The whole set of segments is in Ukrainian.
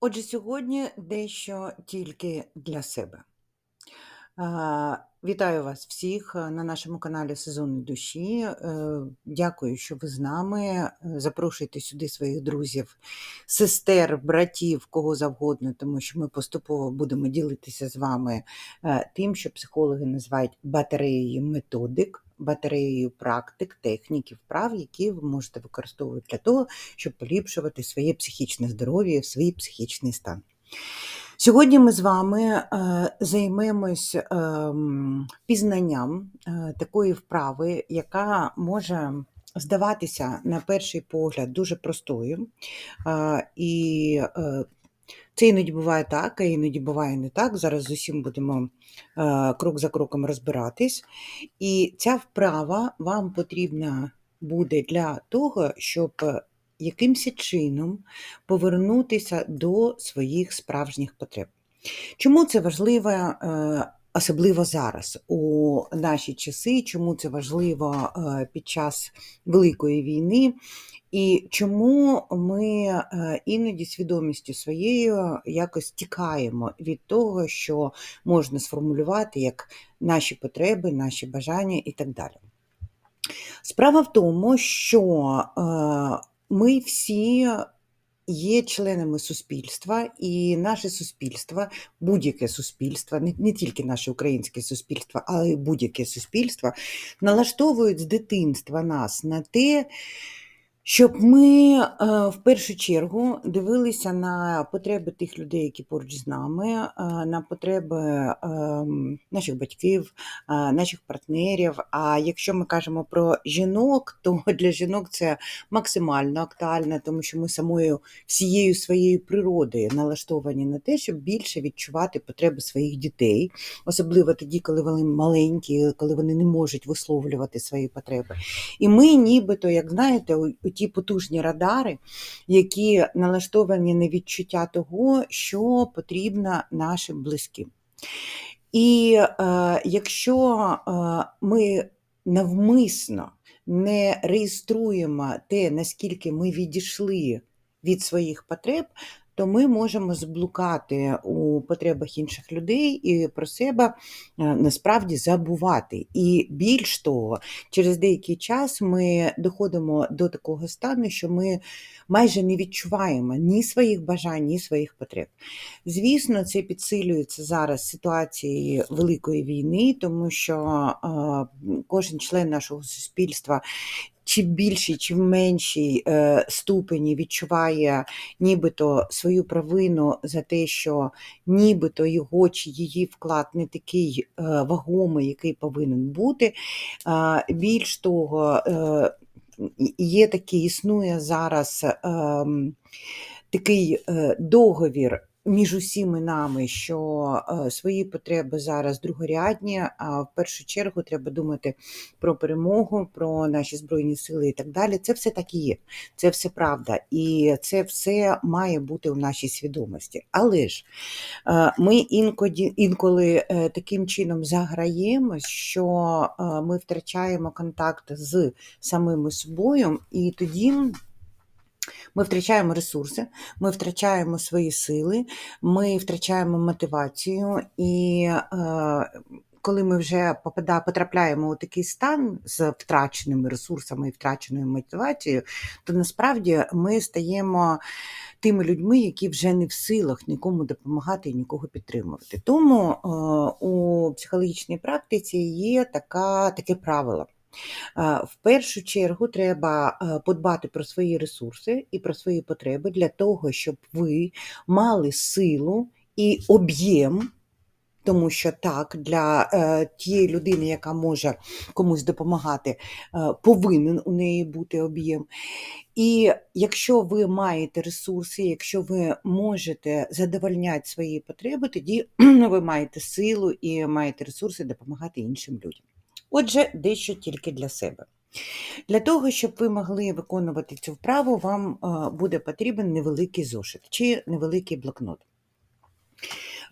Отже, сьогодні дещо тільки для себе. Вітаю вас всіх е, на нашому каналі Сезонні душі. Е, Дякую, що ви з нами. Е, Запрошуйте сюди своїх друзів, сестер, братів, кого завгодно, тому що ми поступово будемо ділитися з вами тим, що психологи називають батареєю методик, батареєю практик, технік і вправ, які ви можете використовувати для того, щоб поліпшувати своє психічне здоров'я, свій психічний стан. Сьогодні ми з вами е, займемось ем, пізнанням е, такої вправи, яка може здаватися на перший погляд дуже простою. Е, І це іноді буває так, а іноді буває не так. Зараз з усім будемо е, крок за кроком розбиратись. І ця вправа вам потрібна буде для того, щоб якимось чином повернутися до своїх справжніх потреб. Чому це важлива е, особливо зараз, у наші часи, чому це важливо е, під час Великої війни, і чому ми е, іноді свідомістю своєю якось тікаємо від того, що можна сформулювати як наші потреби, наші бажання і так далі. Справа в тому, що ми всі є членами суспільства, і наше суспільство, будь-яке суспільство, не, не тільки наше українське суспільство, але й будь-яке суспільство, налаштовують з дитинства нас на те, щоб ми е, в першу чергу дивилися на потреби тих людей, які поруч з нами, е, на потреби ем, наших батьків, е, наших партнерів. А якщо ми кажемо про жінок, то для жінок це максимально актуально, тому що ми самою всією своєю природою налаштовані на те, щоб більше відчувати потреби своїх дітей, особливо тоді, коли вони маленькі, коли вони не можуть висловлювати свої потреби. І ми, нібито, як знаєте, ті потужні радари, які налаштовані на відчуття того, що потрібно нашим близьким. І е, якщо е, ми навмисно не реєструємо те, наскільки ми відійшли від своїх потреб, то ми можемо заблукати у потребах інших людей і про себе е, насправді забувати. І більш того, через деякий час ми доходимо до такого стану, що ми майже не відчуваємо ні своїх бажань, ні своїх потреб. Звісно, це підсилюється зараз ситуацією Великої війни, тому що е, кожен член нашого суспільства чи в більшій, чи в меншій е, ступені відчуває нібито свою провину за те, що нібито його чи її вклад не такий е, вагомий, який повинен бути. Більш того, е, є такий, існує зараз ем, такий договір між усіми нами, що е, свої потреби зараз другорядні, а в першу чергу треба думати про перемогу, про наші збройні сили і так далі. Це все так і є, це все правда, і це все має бути у нашій свідомості. Але ж е, ми інколи, інколи е, таким чином заграємось, що ми втрачаємо контакт з самими собою, і тоді. Ми втрачаємо ресурси, ми втрачаємо свої сили, ми втрачаємо мотивацію і. Е, коли ми вже потрапляємо у такий стан з втраченими ресурсами і втраченою мотивацією, то насправді ми стаємо тими людьми, які вже не в силах нікому допомагати і нікого підтримувати. Тому е, у психологічній практиці є така, таке правило. В першу чергу треба подбати про свої ресурси і про свої потреби для того, щоб ви мали силу і об'єм. Тому що так, для е, тієї людини, яка може комусь допомагати, е, повинен у неї бути об'єм. І якщо ви маєте ресурси, якщо ви можете задовольняти свої потреби, тоді ви маєте силу і маєте ресурси допомагати іншим людям. Отже, дещо тільки для себе. Для того, щоб ви могли виконувати цю вправу, вам е, буде потрібен невеликий зошит чи невеликий блокнот.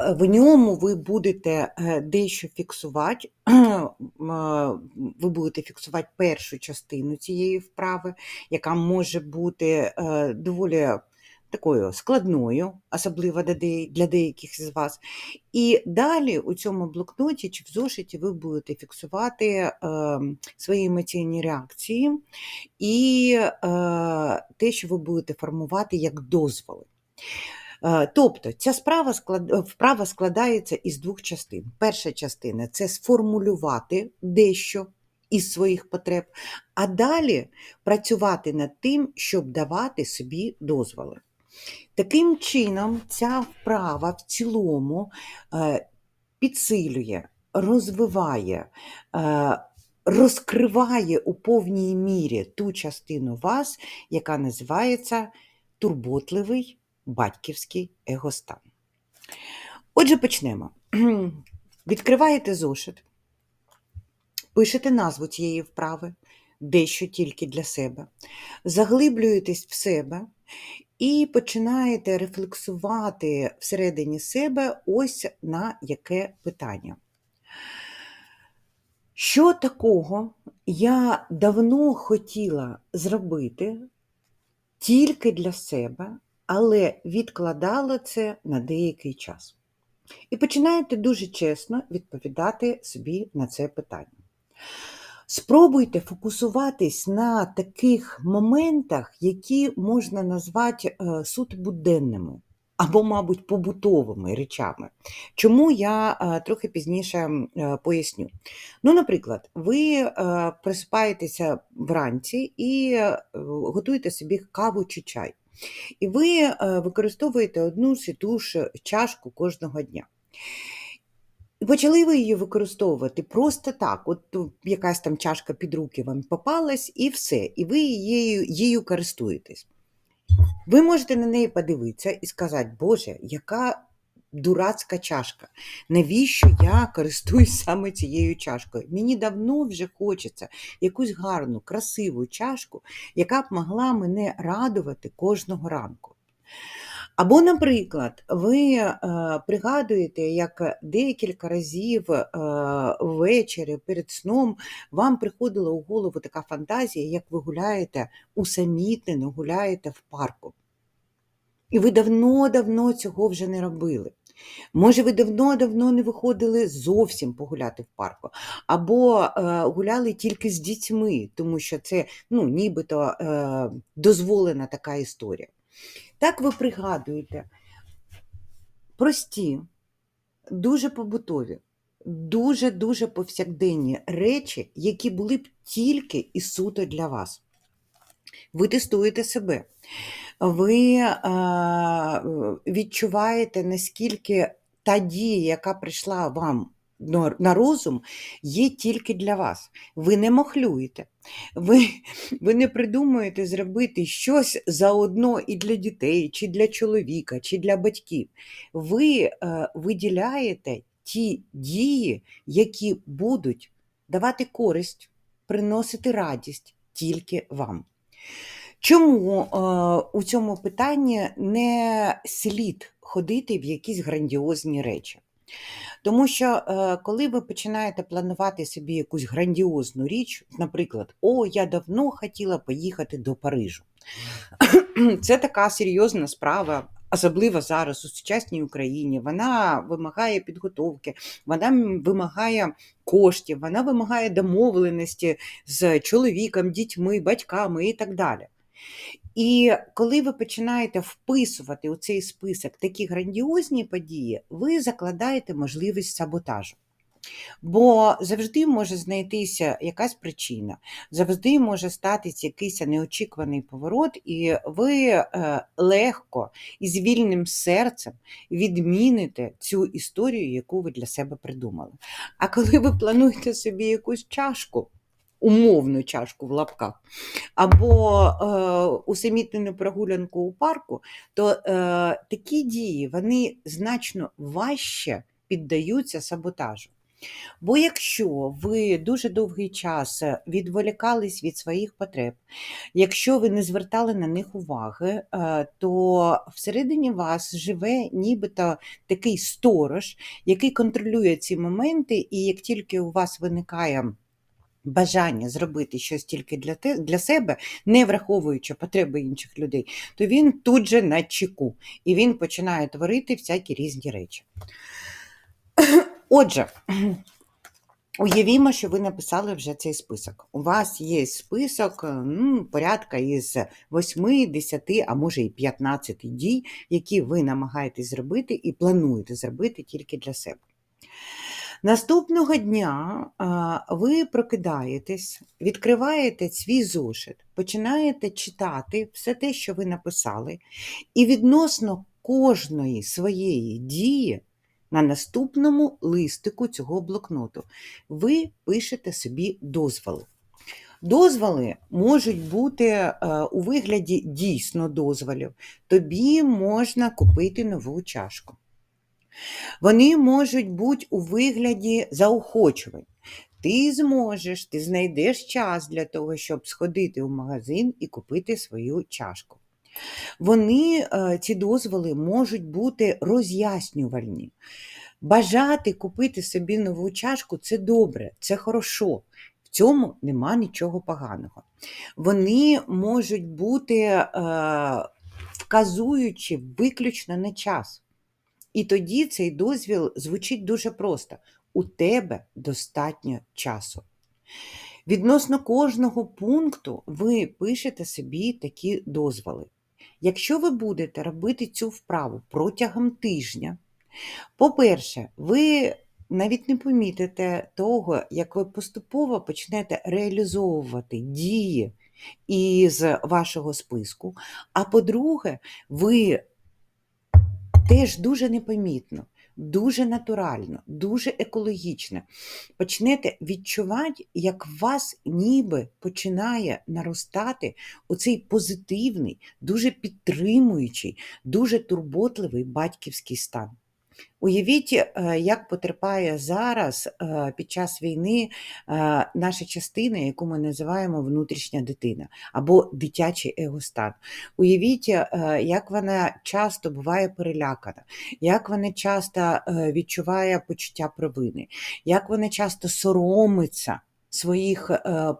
Е, в ньому ви будете е, дещо фіксувати, ви будете фіксувати першу частину цієї вправи, яка може бути доволі такою складною, особливо для деяких з вас. І далі у цьому блокноті чи в зошиті ви будете фіксувати е, свої емоційні реакції і е, те, що ви будете формувати як дозволи. Е, Тобто ця справа вправа складається із двох частин. Перша частина це сформулювати дещо із своїх потреб, а далі працювати над тим, щоб давати собі дозволи. Таким чином, ця вправа в цілому е, підсилює, розвиває, е, розкриває у повній мірі ту частину вас, яка називається турботливий батьківський егостан. Отже, почнемо. Відкриваєте зошит, пишете назву цієї вправи, дещо тільки для себе, заглиблюєтесь в себе і починаєте рефлексувати всередині себе ось на яке питання. Що такого я давно хотіла зробити тільки для себе, але відкладала це на деякий час? І починаєте дуже чесно відповідати собі на це питання. Спробуйте фокусуватись на таких моментах, які можна назвати е, суто буденними або, мабуть, побутовими речами. Чому я е, трохи пізніше е, поясню. Ну, наприклад, ви просипаєтеся вранці і готуєте собі каву чи чай. І ви використовуєте одну і ту ж чашку кожного дня. І почали ви її використовувати просто так. От якась там чашка під руки вам попалась, і все. І ви її, її користуєтесь. Ви можете на неї подивитися і сказати, Боже, яка дурацька чашка. Навіщо я користуюсь саме цією чашкою? Мені давно вже хочеться якусь гарну, красиву чашку, яка б могла мене радувати кожного ранку. Або, наприклад, ви е, пригадуєте, як декілька разів е, ввечері перед сном вам приходила у голову така фантазія, як ви гуляєте усамітнено, гуляєте в парку. І ви давно-давно цього вже не робили. Може, ви давно-давно не виходили зовсім погуляти в парку, або е, гуляли тільки з дітьми, тому що це ну, нібито е, дозволена така історія. Так ви пригадуєте прості, дуже побутові, дуже-дуже повсякденні речі, які були б тільки і суто для вас. Ви тестуєте себе. Ви відчуваєте, наскільки та дія, яка прийшла вам на- розум, є тільки для вас. Ви не мохлюєте. Ви, ви не придумуєте зробити щось заодно і для дітей, чи для чоловіка, чи для батьків. Ви е, виділяєте ті дії, які будуть давати користь, приносити радість тільки вам. Чому е, у цьому питанні не слід ходити в якісь грандіозні речі? Тому що е, коли ви починаєте планувати собі якусь грандіозну річ, наприклад, о, я давно хотіла поїхати до Парижу. Це така серйозна справа, особливо зараз у сучасній Україні. Вона вимагає підготовки, вона вимагає коштів, вона вимагає домовленості з чоловіком, дітьми, батьками і так далі. І коли ви починаєте вписувати у цей список такі грандіозні події, ви закладаєте можливість саботажу. Бо завжди може знайтися якась причина, завжди може статись якийсь неочікуваний поворот, і ви е, легко і з вільним серцем відміните цю історію, яку ви для себе придумали. А коли ви плануєте собі якусь чашку, умовну чашку в лапках, або е, усамітнену прогулянку у парку, то е, такі дії вони значно важче піддаються саботажу. Бо якщо ви дуже довгий час відволікались від своїх потреб, якщо ви не звертали на них уваги, е, то всередині вас живе нібито такий сторож, який контролює ці моменти, і як тільки у вас виникає бажання зробити щось тільки для, те, для себе, не враховуючи потреби інших людей, то він тут же на чеку і він починає творити всякі різні речі. Отже, Уявімо, що ви написали вже цей список. У вас є список ну, порядка із 8, 10, а може і 15 дій, які ви намагаєтесь зробити і плануєте зробити тільки для себе. Наступного дня ви прокидаєтесь, відкриваєте свій зошит, починаєте читати все те, що ви написали, і відносно кожної своєї дії на наступному листику цього блокноту ви пишете собі дозволи. Дозволи можуть бути е, у вигляді дійсно дозволів. Тобі можна купити нову чашку. Вони можуть бути у вигляді заохочувань. Ти зможеш, ти знайдеш час для того, щоб сходити в магазин і купити свою чашку. Вони, е, ці дозволи, можуть бути роз'яснювальні. Бажати купити собі нову чашку це добре, це хорошо. В цьому нема нічого поганого. Вони можуть бути е, вказуючи виключно на час. І тоді цей дозвіл звучить дуже просто: у тебе достатньо часу. Відносно кожного пункту ви пишете собі такі дозволи. Якщо ви будете робити цю вправу протягом тижня, по-перше, ви навіть не помітите того, як ви поступово почнете реалізовувати дії із вашого списку. А по-друге, ви теж дуже непомітно, дуже натурально, дуже екологічно почнете відчувати, як вас ніби починає наростати оцей позитивний, дуже підтримуючий, дуже турботливий батьківський стан. Уявіть, е, як потерпає зараз е, під час війни е, наша частина, яку ми називаємо внутрішня дитина або дитячий егостан. Уявіть, як вона часто буває перелякана, як вона часто відчуває почуття провини, як вона часто соромиться. Своїх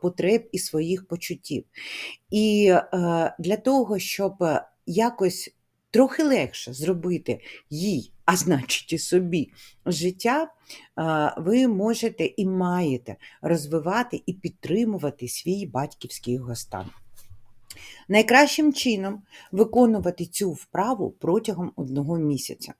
потреб і своїх почуттів. І для того, щоб якось трохи легше зробити їй, а значить і собі життя, ви можете і маєте розвивати і підтримувати свій батьківський гостан. Найкращим чином виконувати цю вправу протягом одного місяця.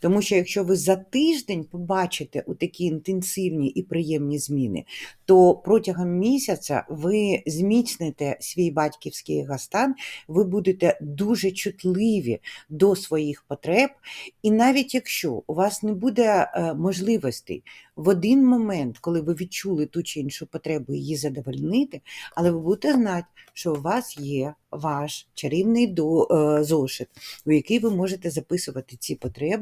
Тому що якщо ви за тиждень побачите у такі інтенсивні і приємні зміни, то протягом місяця ви зміцните свій батьківський гастан, ви будете дуже чутливі до своїх потреб, і навіть якщо у вас не буде е, можливостей в один момент, коли ви відчули ту чи іншу потребу її задовольнити, але ви будете знати, що у вас є ваш чарівний е, зошит, у який ви можете записувати ці потреби,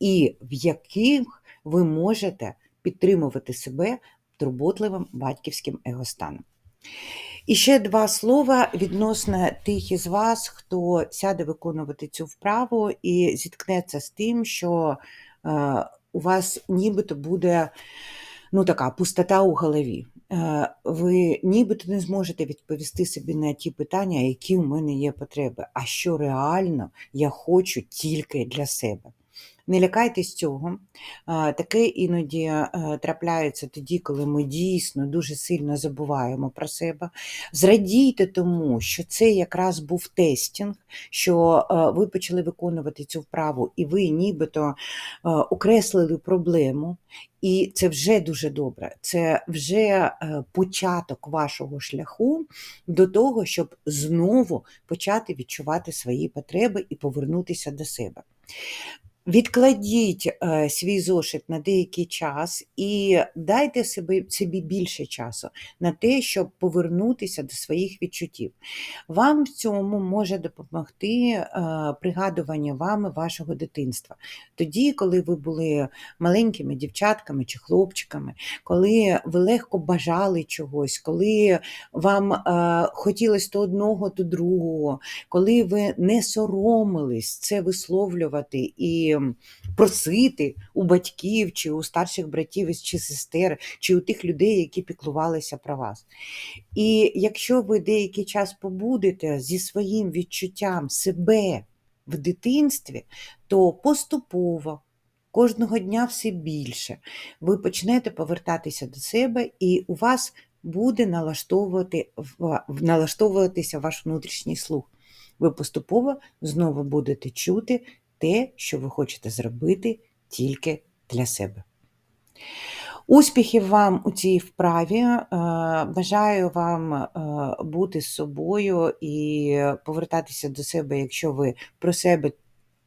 і в яких ви можете підтримувати себе турботливим батьківським егостаном. І ще два слова відносно тих із вас, хто сяде виконувати цю вправу і зіткнеться з тим, що е, у вас нібито буде ну, така пустота у голові. Е, ви нібито не зможете відповісти собі на ті питання, які у мене є потреби, а що реально я хочу тільки для себе. Не лякайтесь цього. Таке іноді трапляється тоді, коли ми дійсно дуже сильно забуваємо про себе. Зрадійте тому, що це якраз був тестінг, що ви почали виконувати цю вправу, і ви нібито окреслили проблему. І це вже дуже добре. Це вже е, початок вашого шляху до того, щоб знову почати відчувати свої потреби і повернутися до себе. Відкладіть е, свій зошит на деякий час і дайте собі, собі більше часу на те, щоб повернутися до своїх відчуттів. Вам в цьому може допомогти е, пригадування вами вашого дитинства. Тоді, коли ви були маленькими дівчатками чи хлопчиками, коли ви легко бажали чогось, коли вам е, хотілося то одного, то другого, коли ви не соромились це висловлювати і м, просити у батьків чи у старших братів чи сестер, чи у тих людей, які піклувалися про вас. І якщо ви деякий час побудете зі своїм відчуттям себе в дитинстві, то поступово. Кожного дня все більше. Ви почнете повертатися до себе, і у вас буде налаштовувати, налаштовуватися ваш внутрішній слух. Ви поступово знову будете чути те, що ви хочете зробити тільки для себе. Успіхів вам у цій вправі. Е, Бажаю вам е, бути з собою і повертатися до себе, якщо ви про себе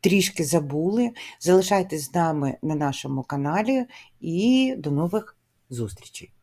трішки забули. Залишайтесь з нами на нашому каналі і до нових зустрічей.